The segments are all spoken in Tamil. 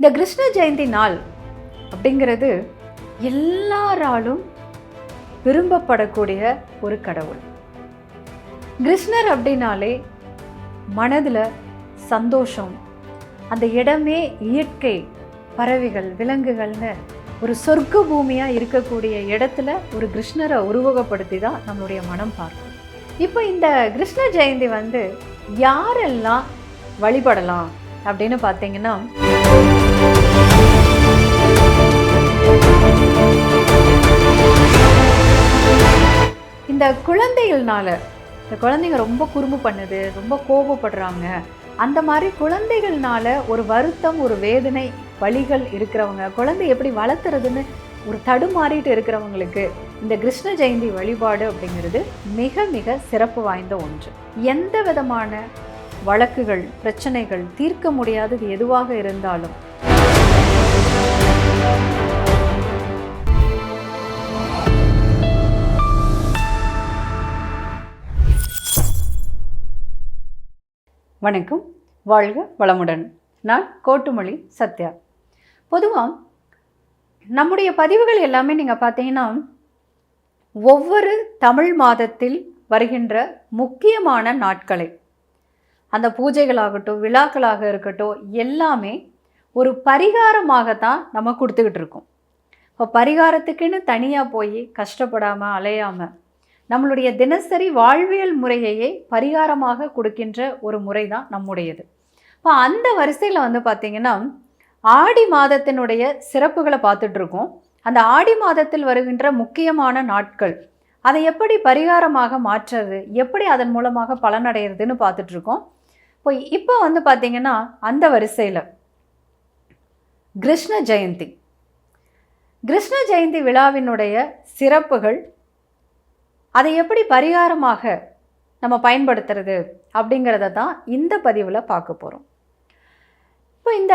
இந்த கிருஷ்ண ஜெயந்தி நாள் அப்படிங்கிறது எல்லாராலும் விரும்பப்படக்கூடிய ஒரு கடவுள். கிருஷ்ணர் அப்படின்னாலே மனதில் சந்தோஷம் அந்த இடமே இயற்கை பறவைகள் விலங்குகள்னு ஒரு சொர்க்க பூமியாக இருக்கக்கூடிய இடத்துல ஒரு கிருஷ்ணரை உருவகப்படுத்தி தான் நம்மளுடைய மனம் பார்க்கும். இப்போ இந்த கிருஷ்ண ஜெயந்தி வந்து யாரெல்லாம் வழிபடலாம் அப்படின்னு பார்த்தீங்கன்னா இந்த குழந்தைகள்னால இந்த குழந்தைங்க ரொம்ப குறும்பு பண்ணுது ரொம்ப கோபப்படுறாங்க. அந்த மாதிரி குழந்தைகள்னால ஒரு வருத்தம் ஒரு வேதனை வழிகள் இருக்கிறவங்க குழந்தை எப்படி வளர்த்துறதுன்னு ஒரு தடுமாறிட்டு இருக்கிறவங்களுக்கு இந்த கிருஷ்ண ஜெயந்தி வழிபாடு அப்படிங்கிறது மிக மிக சிறப்பு வாய்ந்த ஒன்று. எந்த விதமான வழக்குகள் பிரச்சனைகள் தீர்க்க முடியாதது எதுவாக இருந்தாலும் வணக்கம். வாழ்க வளமுடன். நான் கோட்டுமொழி சத்யா. பொதுவாக நம்முடைய பதிவுகள் எல்லாமே நீங்கள் பார்த்தீங்கன்னா ஒவ்வொரு தமிழ் மாதத்தில் வருகின்ற முக்கியமான நாட்களை. அந்த பூஜைகளாகட்டும் விழாக்களாக இருக்கட்டும் எல்லாமே ஒரு பரிகாரமாகத்தான் நம்ம கொடுத்துக்கிட்டு இருக்கோம். இப்போ பரிகாரத்துக்குன்னு தனியாக போய் கஷ்டப்படாமல் அலையாமல் நம்மளுடைய தினசரி வாழ்வியல் முறையையே பரிகாரமாக கொடுக்கின்ற ஒரு முறை தான் நம்முடையது. இப்போ அந்த வரிசையில் வந்து பார்த்திங்கன்னா ஆடி மாதத்தினுடைய சிறப்புகளை பார்த்துட்ருக்கோம். அந்த ஆடி மாதத்தில் வருகின்ற முக்கியமான நாட்கள் அதை எப்படி பரிகாரமாக மாற்றுறது எப்படி அதன் மூலமாக பலனடைகிறதுன்னு பார்த்துட்ருக்கோம். இப்போ இப்போ வந்து பார்த்திங்கன்னா அந்த வரிசையில் கிருஷ்ண ஜெயந்தி. கிருஷ்ண ஜெயந்தி விழாவினுடைய சிறப்புகள் அதை எப்படி பரிகாரமாக நம்ம பயன்படுத்துறது அப்படிங்கிறத தான் இந்த பதிவில் பார்க்க போகிறோம் இப்போ இந்த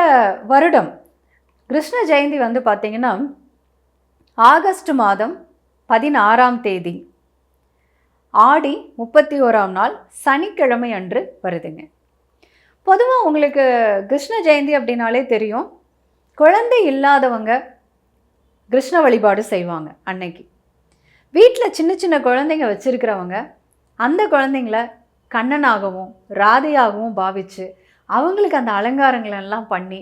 வருடம் கிருஷ்ண ஜெயந்தி வந்து பார்த்திங்கன்னா ஆகஸ்ட் மாதம் பதினாறாம் தேதி ஆடி முப்பத்தி ஓராம் நாள் சனிக்கிழமை அன்று வருதுங்க. பொதுவாக உங்களுக்கு கிருஷ்ண ஜெயந்தி அப்படின்னாலே தெரியும். குழந்தை இல்லாதவங்க கிருஷ்ண வழிபாடு செய்வாங்க அன்னைக்கு. வீட்டில் சின்ன சின்ன குழந்தைங்க வச்சுருக்கிறவங்க அந்த குழந்தைங்கள கண்ணனாகவும் ராதையாகவும் பாவித்து அவங்களுக்கு அந்த அலங்காரங்களெல்லாம் பண்ணி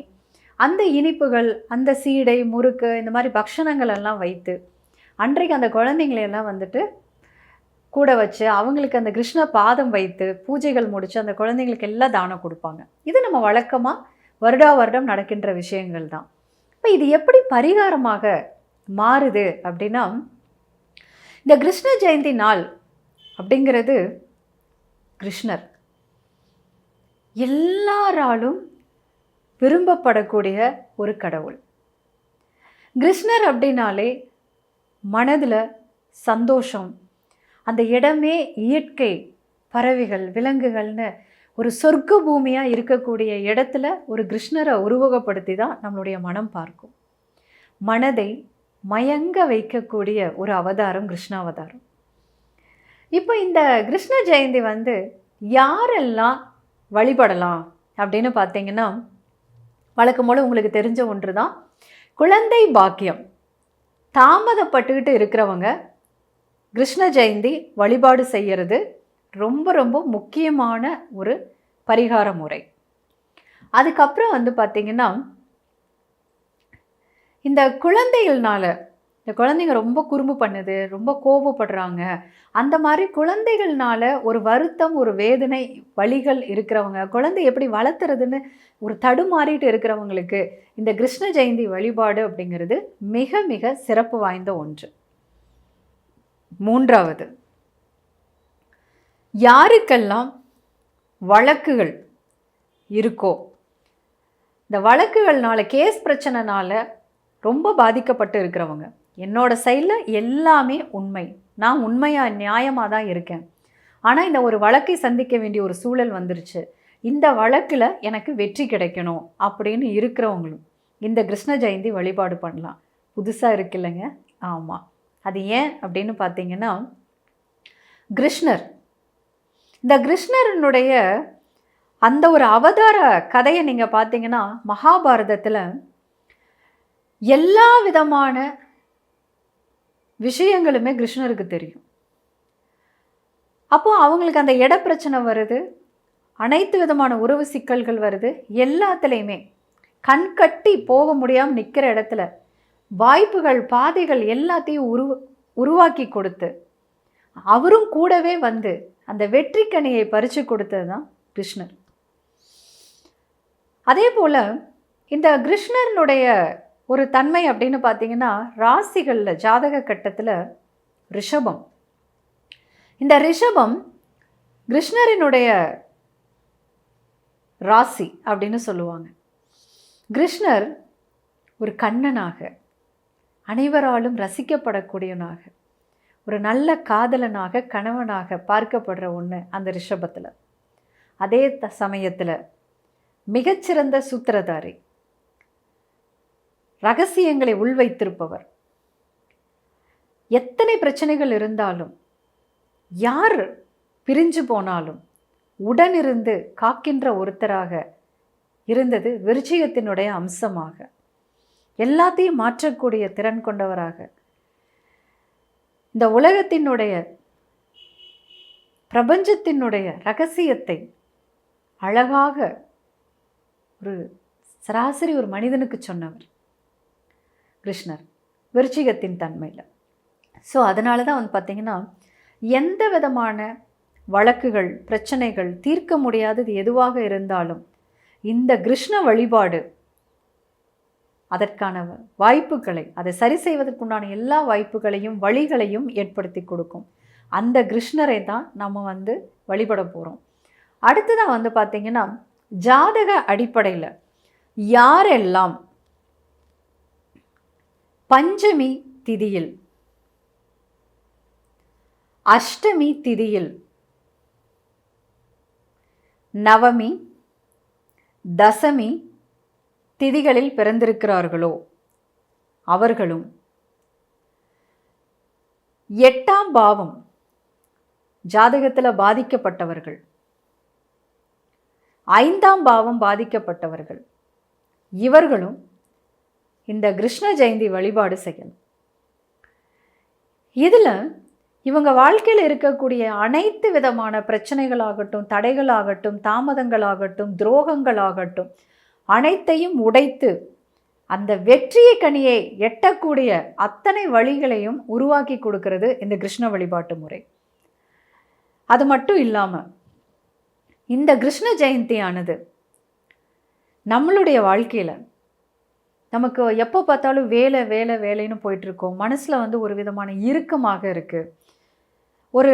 அந்த இனிப்புகள் அந்த சீடை முறுக்கு இந்த மாதிரி பக்ஷணங்கள் எல்லாம் வைத்து அன்றைக்கு அந்த குழந்தைங்களையெல்லாம் வந்துட்டு கூட வச்சு அவங்களுக்கு அந்த கிருஷ்ண பாதம் வைத்து பூஜைகள் முடித்து அந்த குழந்தைங்களுக்கு எல்லாம் தானம் கொடுப்பாங்க. இது நம்ம வழக்கமாக வருடா வருடம் நடக்கின்ற விஷயங்கள் தான். இப்போ இது எப்படி பரிகாரமாக மாறுது அப்படின்னா இந்த கிருஷ்ண ஜெயந்தி நாள் அப்படிங்கிறது கிருஷ்ணர். எல்லாராலும் விரும்பப்படக்கூடிய ஒரு கடவுள். கிருஷ்ணர் அப்படின்னாலே மனதில் சந்தோஷம் அந்த இடமே இயற்கை பறவைகள் விலங்குகள்னு ஒரு சொர்க்க பூமியாக இருக்கக்கூடிய இடத்துல ஒரு கிருஷ்ணரை உருவகப்படுத்தி தான் நம்மளுடைய மனம் பார்க்கும். மனதை மயங்க வைக்கக்கூடிய ஒரு அவதாரம் கிருஷ்ணாவதாரம். இப்போ இந்த கிருஷ்ண ஜெயந்தி வந்து யாரெல்லாம் வழிபடலாம் அப்படின்னு பார்த்தீங்கன்னா வழக்கம் போல் உங்களுக்கு தெரிஞ்ச ஒன்று தான் குழந்தை பாக்கியம். தாமதப்பட்டுக்கிட்டு இருக்கிறவங்க கிருஷ்ண ஜெயந்தி வழிபாடு செய்கிறது ரொம்ப ரொம்ப முக்கியமான ஒரு பரிகார முறை. அதுக்கப்புறம் வந்து பார்த்திங்கன்னா இந்த குழந்தைகள்னால இந்த குழந்தைங்க ரொம்ப குறும்பு பண்ணுது ரொம்ப கோபப்படுறாங்க அந்த மாதிரி குழந்தைகள்னால ஒரு வருத்தம் ஒரு வேதனை வழிகள் இருக்கிறவங்க குழந்தை எப்படி வளர்த்துறதுன்னு ஒரு தடுமாறிட்டு இருக்கிறவங்களுக்கு இந்த கிருஷ்ண ஜெயந்தி வழிபாடு அப்படிங்கிறது மிக மிக சிறப்பு வாய்ந்த ஒன்று. மூன்றாவது யாருக்கெல்லாம் வழக்குகள் இருக்கோ இந்த வழக்குகள்னால கேஸ் பிரச்சனைனால ரொம்ப பாதிக்கப்பட்டு இருக்கிறவங்க. என்னோட சைடில் எல்லாமே உண்மை. நான் உண்மையாக நியாயமாக தான் இருக்கேன். ஆனால் இந்த ஒரு வழக்கை சந்திக்க வேண்டிய ஒரு சூழல் வந்துருச்சு. இந்த வழக்கில் எனக்கு வெற்றி கிடைக்கணும் அப்படின்னு இருக்கிறவங்களும் இந்த கிருஷ்ண ஜெயந்தி வழிபாடு பண்ணலாம். புதுசாக இருக்குல்லங்க ஆமாம் அது ஏன் அப்படின்னு பார்த்தீங்கன்னா கிருஷ்ணர். இந்த கிருஷ்ணரனுடைய அந்த ஒரு அவதார கதையை நீங்கள் பார்த்தீங்கன்னா மகாபாரதத்தில் எல்லா விதமான விஷயங்களுமே கிருஷ்ணருக்கு தெரியும். அப்போது அவங்களுக்கு அந்த இட பிரச்சனை வருது அனைத்து விதமான உறவு சிக்கல்கள் வருது எல்லாத்துலேயுமே கண் கட்டி போக முடியாமல் நிற்கிற இடத்துல வாய்ப்புகள் பாதைகள் எல்லாத்தையும் உருவ உருவாக்கி கொடுத்து அவரும் கூடவே வந்து அந்த வெற்றி கனியை பறித்து கொடுத்தது தான் கிருஷ்ணர். அதே போல் இந்த கிருஷ்ணனுடைய ஒரு தன்மை அப்படின்னு பார்த்தீங்கன்னா ராசிகளில் ஜாதக கட்டத்தில் ரிஷபம். இந்த ரிஷபம் கிருஷ்ணரினுடைய ராசி அப்படின்னு சொல்லுவாங்க. கிருஷ்ணர் ஒரு கண்ணனாக அனைவராலும் ரசிக்கப்படக்கூடியவனாக ஒரு நல்ல காதலனாக கணவனாக பார்க்கப்படுற ஒன்று அந்த ரிஷபத்தில். அதே த சமயத்தில் மிகச்சிறந்த சூத்திரதாரி. ரகசியங்களை உள்வைத்திருப்பவர். எத்தனை பிரச்சனைகள் இருந்தாலும் யார் பிரிஞ்சு போனாலும் உடனிருந்து காக்கின்ற ஒருத்தராக இருந்தது விருச்சிகத்தினுடைய அம்சமாக. எல்லாத்தையும் மாற்றக்கூடிய திறன் கொண்டவராக. இந்த உலகத்தினுடைய பிரபஞ்சத்தினுடைய ரகசியத்தை அழகாக ஒரு சராசரி ஒரு மனிதனுக்கு சொன்னவர். கிருஷ்ணர். விருச்சிகத்தின் தன்மையில். ஸோ அதனால தான் வந்து பார்த்திங்கன்னா எந்த விதமான வழக்குகள் பிரச்சனைகள் தீர்க்க முடியாதது எதுவாக இருந்தாலும் இந்த கிருஷ்ண வழிபாடு அதற்கான வாய்ப்புகளை அதை சரி செய்வதற்குண்டான எல்லா வாய்ப்புகளையும் வழிகளையும் ஏற்படுத்தி கொடுக்கும். அந்த கிருஷ்ணரை தான் நம்ம வந்து வழிபட போகிறோம் அடுத்ததாக வந்து பார்த்திங்கன்னா ஜாதக அடிப்படையில் யாரெல்லாம் பஞ்சமி திதியில். அஷ்டமி திதியில். நவமி தசமி திதிகளில் பிறந்திருக்கிறார்களோ அவர்களும். எட்டாம் பாவம் ஜாதகத்தில் பாதிக்கப்பட்டவர்கள். ஐந்தாம் பாவம் பாதிக்கப்பட்டவர்கள். இவர்களும் இந்த கிருஷ்ண ஜெயந்தி வழிபாடு செய்யணும். இதில் இவங்க வாழ்க்கையில் இருக்கக்கூடிய அனைத்து விதமான பிரச்சனைகளாகட்டும் தடைகளாகட்டும் தாமதங்களாகட்டும் துரோகங்களாகட்டும் அனைத்தையும் உடைத்து அந்த வெற்றியை கனியை எட்டக்கூடிய அத்தனை வழிகளையும் உருவாக்கி கொடுக்கிறது இந்த கிருஷ்ண வழிபாட்டு முறை. அது மட்டும் இல்லாமல் இந்த கிருஷ்ண ஜெயந்தியானது நம்மளுடைய வாழ்க்கையில் நமக்கு எப்போ பார்த்தாலும் வேலை வேலை வேலைன்னு போயிட்டுருக்கோம். மனசில் வந்து ஒரு விதமான இறுக்கமாக இருக்குது ஒரு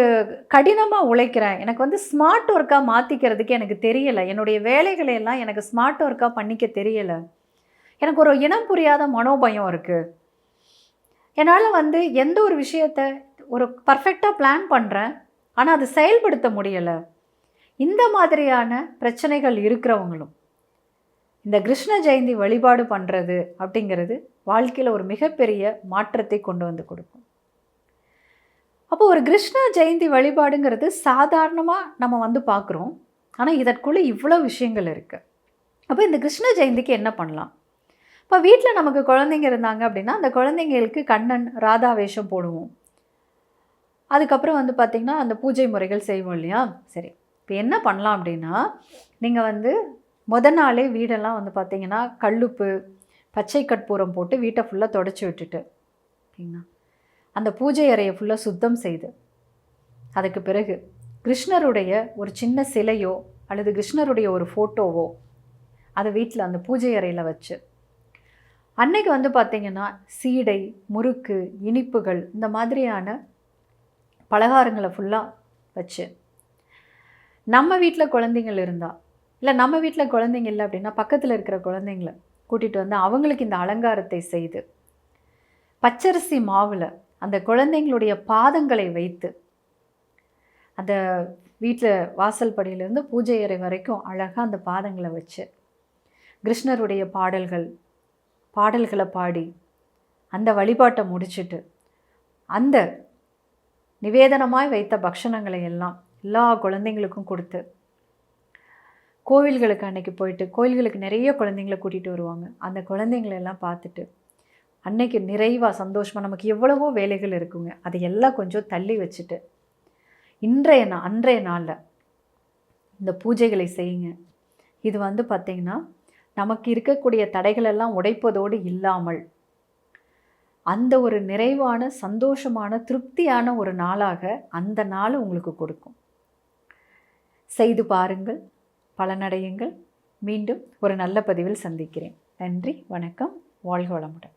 கடினமாக உழைக்கிறேன். எனக்கு வந்து ஸ்மார்ட் ஒர்க்காக மாற்றிக்கிறதுக்கு எனக்கு தெரியலை. என்னுடைய வேலைகளை எல்லாம் எனக்கு ஸ்மார்ட் ஒர்க்காக பண்ணிக்க தெரியலை. எனக்கு ஒரு இனம் புரியாத மனோபயம் இருக்குது என்னால் வந்து எந்த ஒரு விஷயத்த ஒரு பர்ஃபெக்டாக பிளான் பண்ணுறேன் ஆனால் அது செயல்படுத்த முடியலை. இந்த மாதிரியான பிரச்சனைகள் இருக்கிறவங்களும். இந்த கிருஷ்ண ஜெயந்தி வழிபாடு பண்ணுறது அப்படிங்கிறது வாழ்க்கையில் ஒரு மிகப்பெரிய மாற்றத்தை கொண்டு வந்து கொடுக்கும். அப்போ ஒரு கிருஷ்ண ஜெயந்தி வழிபாடுங்கிறது சாதாரணமாக நம்ம வந்து பார்க்குறோம். ஆனால் இதற்குள்ளே இவ்வளோ விஷயங்கள் இருக்குது அப்போ இந்த கிருஷ்ண ஜெயந்திக்கு என்ன பண்ணலாம்? இப்போ வீட்டில் நமக்கு குழந்தைங்க இருந்தாங்க அப்படின்னா அந்த குழந்தைங்களுக்கு கண்ணன் ராதா வேஷம் போடுவோம். அதுக்கப்புறம் வந்து பார்த்திங்கன்னா அந்த பூஜை முறைகள் செய்வோம் இல்லையா? சரி. இப்போ என்ன பண்ணலாம் அப்படின்னா நீங்கள் வந்து முத நாளே வீடெல்லாம் வந்து பார்த்திங்கன்னா கல்லுப்பு பச்சை கற்பூரம் போட்டு வீட்டை ஃபுல்லாக தொடச்சி விட்டுட்டு ஓகேங்களா? அந்த பூஜை அறையை ஃபுல்லாக சுத்தம் செய்து அதுக்கு பிறகு கிருஷ்ணருடைய ஒரு சின்ன சிலையோ அல்லது கிருஷ்ணருடைய ஒரு ஃபோட்டோவோ அதை வீட்டில் அந்த பூஜை அறையில் வச்சு அன்னைக்கு வந்து பார்த்திங்கன்னா சீடை முறுக்கு இனிப்புகள் இந்த மாதிரியான பலகாரங்களை ஃபுல்லாக வச்சு நம்ம வீட்டில் குழந்தைங்கள் இருந்தால் இல்லை நம்ம வீட்டில் குழந்தைங்க இல்லை அப்படின்னா பக்கத்தில் இருக்கிற குழந்தைங்கள கூட்டிகிட்டு வந்து அவங்களுக்கு இந்த அலங்காரத்தை செய்து பச்சரிசி மாவில் அந்த குழந்தைங்களுடைய பாதங்களை வைத்து அந்த வீட்டில் வாசல் படியிலேருந்து பூஜை அறை வரைக்கும் அழகாக அந்த பாதங்களை வச்சு கிருஷ்ணருடைய பாடல்கள் பாடல்களை பாடி அந்த வழிபாட்டை முடிச்சுட்டு அந்த நிவேதனமாய் வைத்த பக்ஷணங்களை எல்லாம் எல்லா குழந்தைங்களுக்கும் கொடுத்து கோவில்களுக்கு அன்னைக்கு போயிட்டு கோயில்களுக்கு நிறைய குழந்தைங்கள கூட்டிகிட்டு வருவாங்க. அந்த குழந்தைங்களெல்லாம் பார்த்துட்டு அன்னைக்கு நிறைவாக சந்தோஷமாக நமக்கு எவ்வளவோ வேலைகள் இருக்குங்க. அதையெல்லாம் கொஞ்சம் தள்ளி வச்சுட்டு இன்றைய நாள் அன்றைய நாளில் இந்த பூஜைகளை செய்யுங்க. இது வந்து பார்த்திங்கன்னா நமக்கு இருக்கக்கூடிய தடைகளெல்லாம் உடைப்பதோடு இல்லாமல் அந்த ஒரு நிறைவான சந்தோஷமான திருப்தியான ஒரு நாளாக அந்த நாள் உங்களுக்கு கொடுக்கும். செய்து பாருங்கள். பலனடையுங்கள். மீண்டும் ஒரு நல்ல பதிவில் சந்திக்கிறேன். நன்றி வணக்கம் வாழ்க வளமுடன்.